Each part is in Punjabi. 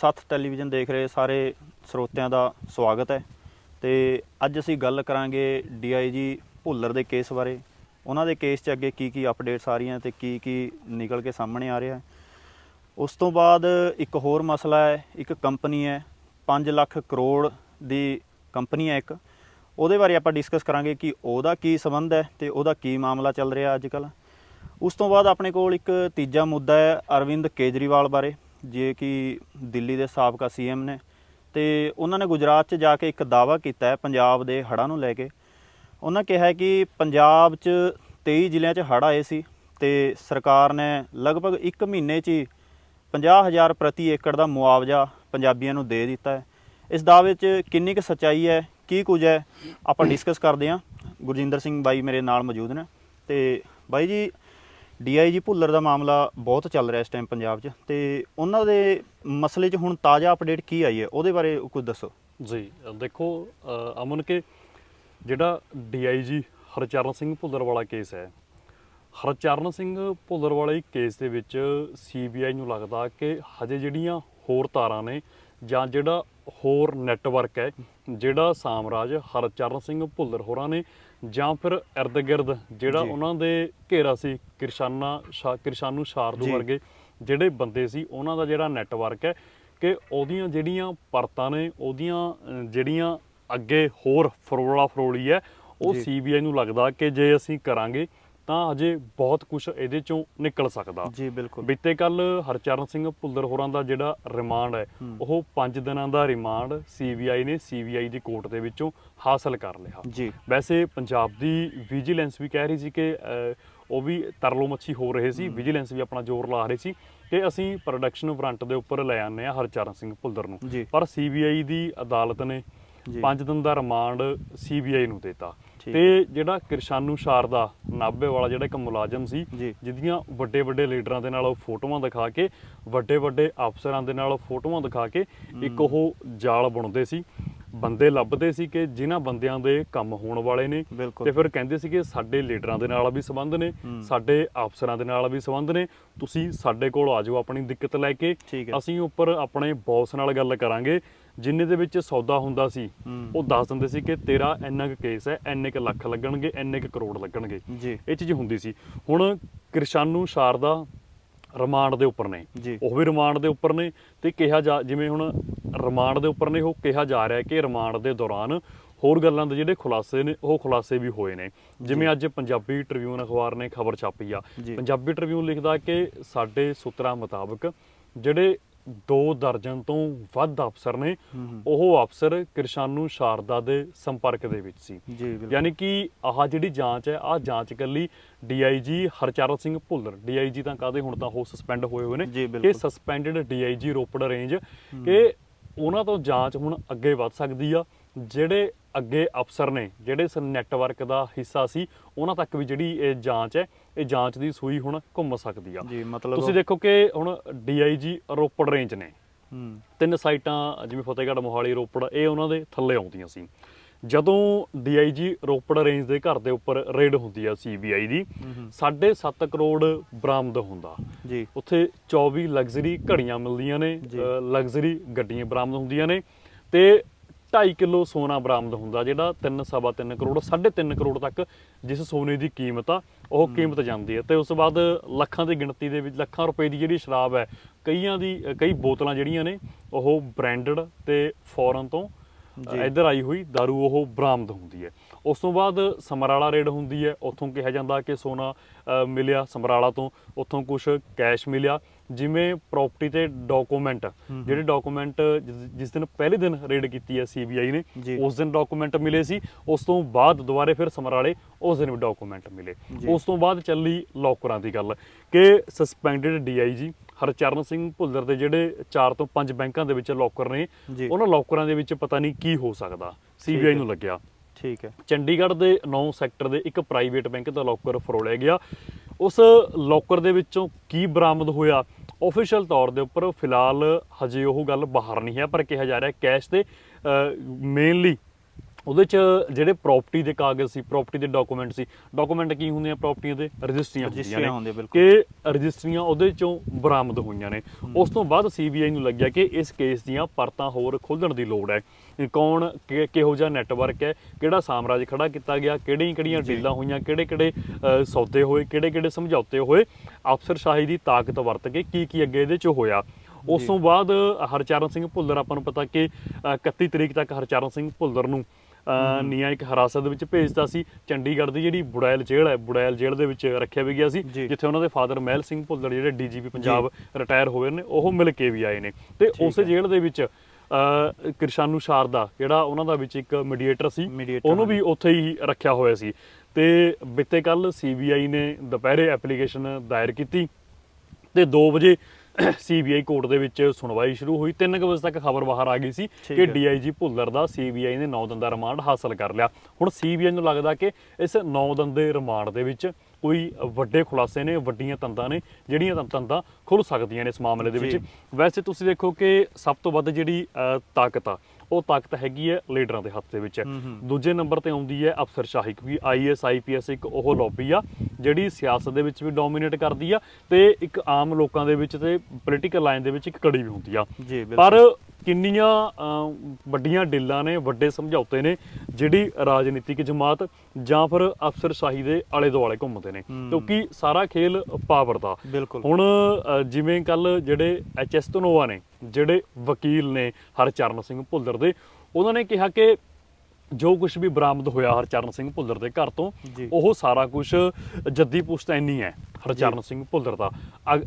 ਸੱਤ ਟੈਲੀਵਿਜ਼ਨ ਦੇਖ ਰਹੇ ਸਾਰੇ ਸਰੋਤਿਆਂ ਦਾ ਸਵਾਗਤ ਹੈ ਤੇ ਅੱਜ ਅਸੀਂ ਗੱਲ ਕਰਾਂਗੇ ਡੀਆਈਜੀ ਭੁੱਲਰ ਦੇ ਕੇਸ ਬਾਰੇ। ਉਹਨਾਂ ਦੇ ਕੇਸ 'ਚ ਅੱਗੇ ਕੀ ਕੀ ਅਪਡੇਟਸ ਆ ਰਹੀਆਂ ਤੇ ਕੀ ਕੀ ਨਿਕਲ ਕੇ ਸਾਹਮਣੇ ਆ ਰਿਹਾ ਉਸ ਤੋਂ ਬਾਅਦ ਇੱਕ ਹੋਰ ਮਸਲਾ ਹੈ, ਇੱਕ ਕੰਪਨੀ ਹੈ 5 ਲੱਖ ਕਰੋੜ ਦੀ ਕੰਪਨੀ ਹੈ ਇੱਕ। ਉਹਦੇ ਬਾਰੇ ਆਪਾਂ ਡਿਸਕਸ ਕਰਾਂਗੇ ਕਿ ਉਹਦਾ ਕੀ ਸੰਬੰਧ ਹੈ ਤੇ ਉਹਦਾ ਕੀ ਮਾਮਲਾ ਚੱਲ ਰਿਹਾ ਅੱਜ ਕੱਲ੍ਹ ਉਸ ਤੋਂ ਬਾਅਦ ਆਪਣੇ ਕੋਲ ਇੱਕ ਤੀਜਾ ਮੁੱਦਾ ਹੈ ਅਰਵਿੰਦ ਕੇਜਰੀਵਾਲ ਬਾਰੇ। ਜੇ ਕਿ ਦਿੱਲੀ ਦੇ ਸਾਬਕਾ ਸੀਐਮ ਨੇ ਤੇ ਉਹਨਾਂ ਨੇ ਗੁਜਰਾਤ 'ਚ ਜਾ ਕੇ ਇੱਕ ਦਾਅਵਾ ਕੀਤਾ ਹੈ ਪੰਜਾਬ ਦੇ ਹੜ੍ਹਾਂ ਨੂੰ ਲੈ ਕੇ। ਉਹਨਾਂ ਕਿਹਾ ਕਿ ਪੰਜਾਬ 'ਚ 23 ਜ਼ਿਲ੍ਹਿਆਂ 'ਚ ਹੜ੍ਹ ਆਏ ਸੀ ਤੇ ਸਰਕਾਰ ਨੇ ਲਗਭਗ 1 ਮਹੀਨੇ 'ਚ ਹੀ 50000 ਪ੍ਰਤੀ ਏਕੜ ਦਾ ਮੁਆਵਜ਼ਾ ਪੰਜਾਬੀਆਂ ਨੂੰ ਦੇ ਦਿੱਤਾ ਹੈ। ਇਸ ਦਾਅਵੇ 'ਚ ਕਿੰਨੀ ਕੁ ਸੱਚਾਈ ਹੈ, ਕੀ ਕੁਝ ਹੈ, ਆਪਾਂ ਡਿਸਕਸ ਕਰਦੇ ਹਾਂ। ਗੁਰਜਿੰਦਰ ਸਿੰਘ ਬਾਈ ਮੇਰੇ ਨਾਲ ਮੌਜੂਦ ਨੇ ਤੇ ਬਾਈ ਜੀ ਡੀਆਈਜੀ ਭੁੱਲਰ ਦਾ ਮਾਮਲਾ ਬਹੁਤ ਚੱਲ ਰਿਹਾ ਇਸ ਟਾਈਮ ਪੰਜਾਬ 'ਚ ਤੇ ਉਹਨਾਂ ਦੇ ਮਸਲੇ 'ਚ ਹੁਣ ਤਾਜ਼ਾ ਅਪਡੇਟ ਕੀ ਆਈ ਹੈ? ਉਹਦੇ ਬਾਰੇ ਕੁਝ ਦੱਸੋ। ਜੀ ਦੇਖੋ ਅਮਨ ਕੇ ਜਿਹੜਾ ਡੀਆਈਜੀ ਹਰਚਰਨ ਸਿੰਘ ਭੁੱਲਰ ਵਾਲਾ ਕੇਸ ਹੈ, ਹਰਚਰਨ ਸਿੰਘ ਭੁੱਲਰ ਵਾਲੇ ਕੇਸ ਦੇ ਵਿੱਚ ਸੀਬੀਆਈ ਨੂੰ ਲੱਗਦਾ ਕਿ ਹਜੇ ਜਿਹੜੀਆਂ ਹੋਰ ਤਾਰਾਂ ਨੇ ਜਾਂ ਜਿਹੜਾ ਹੋਰ ਨੈਟਵਰਕ ਹੈ, ਜਿਹੜਾ ਸਾਮਰਾਜ ਹਰਚਰਨ ਸਿੰਘ ਭੁੱਲਰ ਹੋਰਾਂ ਨੇ ਜਾਂ ਫਿਰ ਇਰਦ-ਗਿਰਦ ਜਿਹੜਾ ਜੀ। ਉਹਨਾਂ ਦੇ ਘੇਰਾ ਸੀ ਕਿਰਸ਼ਾਨਾ ਕਿਰਸ਼ਾਨੂ ਸ਼ਾਰਦੂ। ਵਰਗੇ ਜਿਹੜੇ ਬੰਦੇ ਸੀ ਉਹਨਾਂ ਦਾ ਜਿਹੜਾ ਨੈਟਵਰਕ ਹੈ ਕਿ ਉਹਦੀਆਂ ਜਿਹੜੀਆਂ ਪਰਤਾਂ ਨੇ ਉਹਦੀਆਂ ਜਿਹੜੀਆਂ ਅੱਗੇ ਹੋਰ ਫਰੋਲਾ ਫਰੋਲੀ ਹੈ ਉਹ। ਸੀਬੀਆਈ ਨੂੰ ਲੱਗਦਾ ਕਿ ਜੇ ਅਸੀਂ ਕਰਾਂਗੇ ਤਾਂ ਅਜੇ ਬਹੁਤ ਕੁਝ ਇਹਦੇ ਚੋਂ ਨਿਕਲ ਸਕਦਾ। ਜੀ ਬਿਲਕੁਲ। ਬੀਤੇ ਕੱਲ ਹਰਚਰਨ ਸਿੰਘ ਭੁੱਲਰ ਹੋਰਾਂ ਦਾ ਜਿਹੜਾ ਰਿਮਾਂਡ ਹੈ। ਉਹ 5 ਦਿਨਾਂ ਦਾ ਰਿਮਾਂਡ ਸੀਬੀਆਈ ਨੇ ਸੀਬੀਆਈ ਦੀ ਕੋਰਟ ਦੇ ਵਿੱਚੋਂ ਹਾਸਲ ਕਰ ਲਿਆ। ਜੀ। ਵੈਸੇ ਪੰਜਾਬ ਦੀ ਵਿਜੀਲੈਂਸ ਵੀ ਕਹਿ ਰਹੀ ਸੀ ਕਿ ਉਹ ਵੀ ਤਰਲੋ ਮੱਛੀ ਹੋ ਰਹੇ ਸੀ ਵਿਜੀਲੈਂਸ ਵੀ ਆਪਣਾ ਜ਼ੋਰ ਲਾ ਰਹੀ ਸੀ ਕਿ ਅਸੀਂ ਪ੍ਰੋਡਕਸ਼ਨ ਵਾਰੰਟ ਦੇ ਉੱਪਰ ਲੈ ਆਨੇ ਆ ਹਰਚਰਨ ਸਿੰਘ ਭੁੱਲਰ ਨੂੰ। ਪਰ ਸੀਬੀਆਈ ਦੀ ਅਦਾਲਤ ਨੇ ਜੀ। 5 ਦਿਨ ਦਾ ਰਿਮਾਂਡ ਸੀਬੀਆਈ ਨੂੰ ਦਿੱਤਾ। ਤੇ ਜਿਹੜਾ ਕਿਰਸ਼ਾਨੂ ਸ਼ਾਰਦਾ ਨਾਭੇ ਵਾਲਾ ਜਿਹੜਾ ਇੱਕ ਮੁਲਾਜ਼ਮ ਸੀ। ਜਿਹਦੀਆਂ ਵੱਡੇ ਵੱਡੇ ਲੀਡਰਾਂ ਦੇ ਨਾਲ ਉਹ ਫੋਟੋਆਂ ਦਿਖਾ ਕੇ ਵੱਡੇ ਵੱਡੇ ਅਫਸਰਾਂ ਦੇ ਨਾਲ ਫੋਟੋਆਂ ਦਿਖਾ ਕੇ ਇੱਕ ਉਹ ਜਾਲ ਬੁਣਦੇ ਸੀ ਬੰਦੇ ਲੱਭਦੇ ਸੀ ਕਿ ਜਿਨ੍ਹਾਂ ਬੰਦਿਆਂ ਦੇ ਕੰਮ ਹੋਣ ਵਾਲੇ ਨੇ। ਤੇ ਫਿਰ ਕਹਿੰਦੇ ਸੀ ਕਿ ਸਾਡੇ ਲੀਡਰਾਂ ਦੇ ਨਾਲ ਵੀ ਸੰਬੰਧ ਨੇ। ਸਾਡੇ ਅਫਸਰਾਂ ਦੇ ਨਾਲ ਵੀ ਸੰਬੰਧ ਨੇ ਤੁਸੀਂ ਸਾਡੇ ਕੋਲ ਆ ਜਾਓ ਆਪਣੀ ਦਿੱਕਤ ਲੈ ਕੇ। ਅਸੀਂ ਉੱਪਰ ਆਪਣੇ ਬੌਸ ਨਾਲ ਗੱਲ ਕਰਾਂਗੇ ਜਿੰਨੇ ਦੇ ਵਿੱਚ ਸੌਦਾ ਹੁੰਦਾ ਸੀ। ਉਹ ਦੱਸ ਦਿੰਦੇ ਸੀ ਕਿ ਤੇਰਾ ਇੰਨਾ ਕੁ ਕੇਸ ਹੈ ਇੰਨੇ ਕੁ ਲੱਖ ਲੱਗਣਗੇ ਇੰਨੇ ਕੁ ਕਰੋੜ ਲੱਗਣਗੇ। ਇਹ ਚੀਜ਼ ਹੁੰਦੀ ਸੀ। ਹੁਣ ਕਿਰਸ਼ਾਨੂ ਸ਼ਾਰਦਾ ਰਿਮਾਂਡ ਦੇ ਉੱਪਰ ਨੇ। ਉਹ ਵੀ ਰਿਮਾਂਡ ਦੇ ਉੱਪਰ ਨੇ ਤੇ ਕਿਹਾ ਜਾ ਜਿਵੇਂ ਹੁਣ ਰਿਮਾਂਡ ਦੇ ਉੱਪਰ ਨੇ ਉਹ ਕਿਹਾ ਜਾ ਰਿਹਾ ਕਿ ਰਿਮਾਂਡ ਦੇ ਦੌਰਾਨ ਹੋਰ ਗੱਲਾਂ ਦੇ ਜਿਹੜੇ ਖੁਲਾਸੇ ਨੇ ਉਹ ਖੁਲਾਸੇ ਵੀ ਹੋਏ ਨੇ। ਜਿਵੇਂ ਅੱਜ ਪੰਜਾਬੀ ਟ੍ਰਿਬਿਊਨ ਅਖਬਾਰ ਨੇ ਖਬਰ ਛਾਪੀ ਆ। ਪੰਜਾਬੀ ਟ੍ਰਿਬਿਊਨ ਲਿਖਦਾ ਕਿ ਸਾਡੇ ਸੂਤਰਾਂ ਮੁਤਾਬਕ ਜਿਹੜੇ ਦੋ ਦਰਜਨ ਤੋਂ ਵੱਧ ਅਫਸਰ ਨੇ। ਉਹ ਅਫਸਰ ਕਿਰਸ਼ਾਨੂ ਸ਼ਾਰਦਾ ਦੇ ਸੰਪਰਕ ਦੇ ਵਿੱਚ ਸੀ। ਯਾਨੀ ਕਿ ਆਹ ਜਿਹੜੀ ਜਾਂਚ ਹੈ ਆਹ ਜਾਂਚ ਕੱਲੀ ਡੀਆਈਜੀ ਹਰਚਰਨ ਸਿੰਘ ਭੁੱਲਰ ਡੀਆਈਜੀ ਤਾਂ ਕਾਦੇ ਹੁਣ ਤਾਂ ਉਹ ਸਸਪੈਂਡ ਹੋਏ ਹੋਏ ਨੇ। ਬਿਲਕੁਲ। ਸਸਪੈਂਡਡ ਡੀਆਈਜੀ ਰੋਪੜ ਰੇਂਜ ਕਿ ਉਹਨਾਂ ਤੋਂ ਜਾਂਚ ਹੁਣ ਅੱਗੇ ਵੱਧ ਸਕਦੀ ਆ। ਜਿਹੜੇ ਅੱਗੇ ਅਫਸਰ ਨੇ ਜਿਹੜੇ ਇਸ ਨੈਟਵਰਕ ਦਾ ਹਿੱਸਾ ਸੀ ਉਹਨਾਂ ਤੱਕ ਵੀ ਜਿਹੜੀ ਇਹ ਜਾਂਚ ਹੈ ਇਹ ਜਾਂਚ ਦੀ ਸੂਈ ਹੁਣ ਘੁੰਮ ਸਕਦੀ ਆ। ਜੀ ਮਤਲਬ ਤੁਸੀਂ ਦੇਖੋ ਕਿ ਹੁਣ ਡੀਆਈਜੀ ਰੋਪੜ ਰੇਂਜ ਨੇ। ਹੂੰ। ਤਿੰਨ ਸਾਈਟਾਂ ਜਿਵੇਂ ਫਤਿਹਗੜ੍ਹ ਮੋਹਾਲੀ ਰੋਪੜ ਇਹ ਉਹਨਾਂ ਦੇ ਥੱਲੇ ਆਉਂਦੀਆਂ ਸੀ। ਜਦੋਂ ਡੀਆਈਜੀ ਰੋਪੜ ਰੇਂਜ ਦੇ ਘਰ ਦੇ ਉੱਪਰ ਰੇਡ ਹੁੰਦੀ ਆ ਸੀਬੀਆਈ ਦੀ 7.5 ਕਰੋੜ ਬਰਾਮਦ ਹੁੰਦਾ। ਜੀ। ਉੱਥੇ 24 ਲਗਜ਼ਰੀ ਘੜੀਆਂ ਮਿਲਦੀਆਂ ਨੇ। ਲਗਜ਼ਰੀ ਗੱਡੀਆਂ ਬਰਾਮਦ ਹੁੰਦੀਆਂ ਨੇ ਤੇ 2.5 ਕਿਲੋ ਸੋਨਾ ਬਰਾਮਦ ਹੁੰਦਾ ਜਿਹੜਾ 3.5 ਕਰੋੜ 3.5 ਕਰੋੜ ਤੱਕ ਜਿਸ ਸੋਨੇ ਦੀ ਕੀਮਤ ਆ ਉਹ ਕੀਮਤ ਜਾਂਦੀ ਹੈ। ਤੇ ਉਸ ਤੋਂ ਬਾਅਦ ਲੱਖਾਂ ਦੀ ਗਿਣਤੀ ਦੇ ਵਿੱਚ ਲੱਖਾਂ ਰੁਪਏ ਦੀ ਜਿਹੜੀ ਸ਼ਰਾਬ ਹੈ ਕਈਆਂ ਦੀ ਕਈ ਬੋਤਲਾਂ ਜਿਹੜੀਆਂ ਨੇ ਉਹ ਬ੍ਰਾਂਡਡ ਤੇ ਫੋਰਨ ਤੋਂ। ਇੱਧਰ ਆਈ ਹੋਈ दारू ਉਹ ਬਰਾਮਦ ਹੁੰਦੀ ਹੈ। ਉਸ ਤੋਂ ਬਾਅਦ ਸਮਰਾਲਾ ਰੇਡ ਹੁੰਦੀ ਹੈ। ਉੱਥੋਂ ਕਿਹਾ ਜਾਂਦਾ ਕਿ ਸੋਨਾ ਮਿਲਿਆ ਸਮਰਾਲਾ ਤੋਂ। ਉੱਥੋਂ ਕੁਝ ਕੈਸ਼ ਮਿਲਿਆ। ਜਿਵੇਂ ਪ੍ਰਾਪਰਟੀ ਤੇ ਡਾਕੂਮੈਂਟ ਜਿਹੜੇ ਡਾਕੂਮੈਂਟ ਜਿਸ ਦਿਨ ਪਹਿਲੇ ਦਿਨ ਰੇਡ ਕੀਤੀ ਹੈ ਸੀਬੀਆਈ ਨੇ। ਉਸ ਦਿਨ ਡਾਕੂਮੈਂਟ ਮਿਲੇ ਸੀ ਉਸ ਤੋਂ ਬਾਅਦ ਦੁਬਾਰੇ ਫਿਰ ਸਮਰਾਲੇ ਉਸ ਦਿਨ ਵੀ ਡਾਕੂਮੈਂਟ ਮਿਲੇ। ਉਸ ਤੋਂ ਬਾਅਦ ਚੱਲੀ ਲੋਕਰਾਂ ਦੀ ਗੱਲ ਕਿ ਸਸਪੈਂਡਡ ਡੀਆਈਜੀ ਹਰਚਰਨ ਸਿੰਘ ਭੁੱਲਰ ਦੇ ਜਿਹੜੇ 4 ਤੋਂ 5 ਬੈਂਕਾਂ ਦੇ ਵਿੱਚ ਲੋਕਰ ਨੇ। ਉਹਨਾਂ ਲੋਕਰਾਂ ਦੇ ਵਿੱਚ ਪਤਾ ਨਹੀਂ ਕੀ ਹੋ ਸਕਦਾ ਸੀਬੀਆਈ ਨੂੰ ਲੱਗਿਆ ਠੀਕ ਹੈ ਚੰਡੀਗੜ੍ਹ ਦੇ 9 ਸੈਕਟਰ ਦੇ ਇੱਕ ਪ੍ਰਾਈਵੇਟ ਬੈਂਕ ਦਾ ਲੋਕਰ ਫਰੋਲਿਆ ਗਿਆ ਉਸ ਲੋਕਰ ਦੇ ਵਿੱਚੋਂ ਕੀ ਬਰਾਮਦ ਹੋਇਆ? ਆਫੀਸ਼ੀਅਲ ਤੌਰ ਦੇ ਉੱਪਰ ਫਿਲਹਾਲ ਹਜੇ ਉਹ ਗੱਲ ਬਾਹਰ ਨਹੀਂ ਹੈ, ਪਰ ਕਿਹਾ ਜਾ ਰਿਹਾ ਕੈਸ਼ ਤੇ ਮੇਨਲੀ ਉਹਦੇ ਚ ਜਿਹੜੇ ਪ੍ਰਾਪਰਟੀ ਦੇ ਕਾਗਜ਼ ਸੀ ਪ੍ਰਾਪਰਟੀ ਦੇ ਡਾਕੂਮੈਂਟ ਸੀ ਡਾਕੂਮੈਂਟ ਕੀ ਹੁੰਦੇ ਆ ਪ੍ਰਾਪਰਟੀਆਂ ਦੇ? ਰਜਿਸਟਰੀਆਂ ਹੁੰਦੀਆਂ ਰਜਿਸਟਰੀਆਂ ਬਿਲਕੁਲ। ਕਿ ਰਜਿਸਟਰੀਆਂ ਉਹਦੇ ਚੋਂ ਬਰਾਮਦ ਹੋਈਆਂ ਨੇ। ਉਸ ਤੋਂ ਬਾਅਦ ਸੀਬੀਆਈ ਨੂੰ ਲੱਗਿਆ ਕਿ ਇਸ ਕੇਸ ਦੀਆਂ ਪਰਤਾਂ ਹੋਰ ਖੋਲਣ ਦੀ ਲੋੜ ਹੈ। ਕੌਣ ਕਿਹੋ ਜਿਹਾ ਨੈਟਵਰਕ ਹੈ ਕਿਹੜਾ ਸਾਮਰਾਜ ਖੜਾ ਕੀਤਾ ਗਿਆ ਕਿਹੜੀਆਂ ਕਿਹੜੀਆਂ। ਡੀਲਾਂ ਹੋਈਆਂ ਕਿਹੜੇ ਕਿਹੜੇ ਸੌਦੇ ਹੋਏ ਕਿਹੜੇ ਕਿਹੜੇ ਸਮਝੌਤੇ ਹੋਏ ਅਫਸਰਸ਼ਾਹੀ ਦੀ ਤਾਕਤ ਵਰਤ ਕੇ ਕੀ ਕੀ ਅੱਗੇ ਇਹਦੇ ਚ ਹੋਇਆ। ਉਸ। ਤੋਂ ਬਾਅਦ ਹਰਚਰਨ ਸਿੰਘ ਭੁੱਲਰ ਆਪਾਂ ਨੂੰ ਪਤਾ ਕਿ ਅ, 31 ਤਰੀਕ ਤੱਕ ਹਰਚਰਨ ਸਿੰਘ ਭੁੱਲਰ ਨੂੰ ਅ, ਨਿਆਂਇਕ ਹਿਰਾਸਤ ਦੇ ਵਿੱਚ ਭੇਜਤਾ ਸੀ। ਚੰਡੀਗੜ੍ਹ ਦੀ ਜਿਹੜੀ ਬੁੜੈਲ ਜੇਲ੍ਹ ਹੈ ਬੁੜੈਲ ਜੇਲ੍ਹ ਦੇ ਵਿੱਚ ਰੱਖਿਆ ਵੀ ਗਿਆ ਸੀ। ਜਿੱਥੇ ਉਹਨਾਂ ਦੇ ਫਾਦਰ ਮਹਿਲ ਸਿੰਘ ਭੁੱਲਰ ਜਿਹੜੇ ਡੀਜੀਪੀ ਪੰਜਾਬ ਰਿਟਾਇਰ ਹੋਏ ਨੇ ਉਹ ਮਿਲ ਕੇ ਵੀ ਆਏ ਨੇ। ਤੇ ਉਸੇ। ਜੇਲ੍ਹ ਦੇ ਵਿੱਚ ਅ, ਕਿਰਸ਼ਾਨੂ ਸ਼ਾਰਦਾ ਜਿਹੜਾ ਉਹਨਾਂ ਦਾ ਵਿੱਚ ਇੱਕ ਮੀਡੀਏਟਰ ਸੀ ਉਹਨੂੰ ਵੀ ਉੱਥੇ ਹੀ ਰੱਖਿਆ ਹੋਇਆ ਸੀ। ਤੇ ਬਿੱਤੇ ਕੱਲ ਸੀਬੀਆਈ ਨੇ ਦੁਪਹਿਰੇ ਐਪਲੀਕੇਸ਼ਨ ਦਾਇਰ ਕੀਤੀ। ਤੇ 2 ਵਜੇ ਸੀਬੀਆਈ ਕੋਰਟ ਦੇ ਵਿੱਚ ਸੁਣਵਾਈ ਸ਼ੁਰੂ ਹੋਈ 3 ਵਜੇ ਤੱਕ ਖਬਰ ਬਾਹਰ ਆ ਗਈ ਸੀ ਕਿ। ਡੀਆਈਜੀ ਭੁੱਲਰ ਦਾ ਸੀਬੀਆਈ ਨੇ 9 ਦਿਨ ਦਾ ਰਿਮਾਂਡ ਹਾਸਲ ਕਰ ਲਿਆ ਹੁਣ ਸੀਬੀਆਈ ਨੂੰ ਲੱਗਦਾ ਕਿ ਇਸ 9 ਦਿਨ ਦੇ ਰਿਮਾਂਡ ਦੇ ਵਿੱਚ ਕੋਈ ਵੱਡੇ ਖੁਲਾਸੇ ਨੇ ਵੱਡੀਆਂ ਤੰਦਾਂ ਨੇ ਜਿਹੜੀਆਂ ਤੰਦਾਂ ਖੁੱਲ ਸਕਦੀਆਂ ਨੇ ਇਸ ਮਾਮਲੇ ਦੇ ਵਿੱਚ। ਵੈਸੇ ਤੁਸੀਂ ਦੇਖੋ ਕਿ ਸਭ ਤੋਂ ਵੱਧ ਜਿਹੜੀ ਤਾਕਤ ਆ ਉਹ ਤਾਕਤ ਹੈਗੀ ਹੈ ਲੀਡਰਾਂ ਦੇ ਹੱਥ ਦੇ ਵਿੱਚ। ਦੂਜੇ ਨੰਬਰ ਤੇ ਆਉਂਦੀ ਹੈ ਅਫਸਰਸ਼ਾਹੀ ਕਿਉਂਕਿ ਆਈਐਸ ਆਈਪੀਐਸ ਇੱਕ ਉਹ ਲੌਬੀ ਆ ਜਿਹੜੀ ਸਿਆਸਤ ਦੇ ਵਿੱਚ ਵੀ ਡੋਮੀਨੇਟ ਕਰਦੀ ਆ ਤੇ ਇੱਕ ਆਮ ਲੋਕਾਂ ਦੇ ਵਿੱਚ ਤੇ ਪੋਲੀਟੀਕਲ ਲਾਈਨ ਦੇ ਵਿੱਚ ਇੱਕ ਕੜੀ ਵੀ ਹੁੰਦੀ ਆ। ਪਰ ਕਿੰਨੀਆਂ ਵੱਡੀਆਂ ਡੀਲਾਂ ਨੇ ਵੱਡੇ ਸਮਝੌਤੇ ਨੇ ਜਿਹੜੀ ਰਾਜਨੀਤਿਕ ਜਮਾਤ ਜਾਂ ਫਿਰ ਅਫਸਰਸ਼ਾਹੀ ਦੇ ਆਲੇ ਦੁਆਲੇ ਘੁੰਮਦੇ ਨੇ। ਕਿਉਂਕਿ ਸਾਰਾ ਖੇਲ ਪਾਵਰ ਦਾ। ਹੁਣ ਜਿਵੇਂ ਕੱਲ ਜਿਹੜੇ ਐਚਐਸ ਧਨੋਆ ਨੇ ਜਿਹੜੇ ਵਕੀਲ ਨੇ ਹਰਚਰਨ ਸਿੰਘ ਭੁੱਲਰ ਦੇ ਉਹਨਾਂ ਨੇ ਕਿਹਾ ਕਿ ਜੋ ਕੁਝ ਵੀ ਬਰਾਮਦ ਹੋਇਆ ਹਰਚਰਨ ਸਿੰਘ ਭੁੱਲਰ ਦੇ ਘਰ ਤੋਂ। ਉਹ ਸਾਰਾ ਕੁਝ ਜੱਦੀ ਪੁਸ਼ਤੈਨੀ ਹੈ ਹਰਚਰਨ ਸਿੰਘ ਭੁੱਲਰ ਦਾ ਅਗ-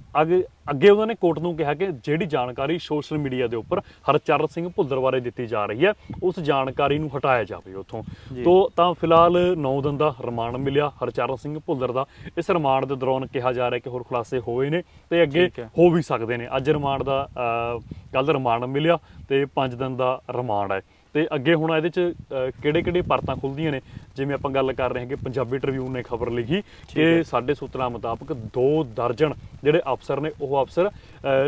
ਉਹਨਾਂ ਨੇ ਕੋਰਟ ਨੂੰ ਕਿਹਾ ਕਿ ਜਿਹੜੀ ਜਾਣਕਾਰੀ ਸੋਸ਼ਲ ਮੀਡੀਆ ਦੇ ਉੱਪਰ ਹਰਚਰਨ ਸਿੰਘ ਭੁੱਲਰ ਬਾਰੇ ਦਿੱਤੀ ਜਾ ਰਹੀ ਹੈ ਉਸ ਜਾਣਕਾਰੀ ਨੂੰ ਹਟਾਇਆ ਜਾਵੇ ਉੱਥੋਂ। ਤੋਂ ਤਾਂ ਫਿਲਹਾਲ 9 ਦਿਨ ਦਾ ਰਿਮਾਂਡ ਮਿਲਿਆ ਹਰਚਰਨ ਸਿੰਘ ਭੁੱਲਰ ਦਾ ਇਸ ਰਿਮਾਂਡ ਦੇ ਦੌਰਾਨ ਕਿਹਾ ਜਾ ਰਿਹਾ ਕਿ ਹੋਰ ਖੁਲਾਸੇ ਹੋਏ ਨੇ ਤੇ ਅੱਗੇ। ਹੋ ਵੀ ਸਕਦੇ ਨੇ ਅੱਜ ਰਿਮਾਂਡ ਦਾ ਕੱਲ ਰਿਮਾਂਡ ਮਿਲਿਆ ਤੇ 5 ਦਿਨ ਦਾ ਰਿਮਾਂਡ ਹੈ ਤੇ ਅੱਗੇ ਹੁਣ ਇਹਦੇ ਚ ਕਿਹੜੇ ਕਿਹੜੇ ਪਰਤਾਂ ਖੁੱਲਦੀਆਂ ਨੇ? ਜਿਵੇਂ ਆਪਾਂ ਗੱਲ ਕਰ ਰਹੇ ਹਾਂ ਕਿ ਪੰਜਾਬੀ ਟ੍ਰਿਬਿਊਨ ਨੇ ਖਬਰ ਲਿਖੀ। ਕਿ ਸਾਡੇ ਸੂਤਰਾਂ ਮੁਤਾਬਕ ਦੋ ਦਰਜਨ ਜਿਹੜੇ ਅਫਸਰ ਨੇ ਉਹ ਅਫਸਰ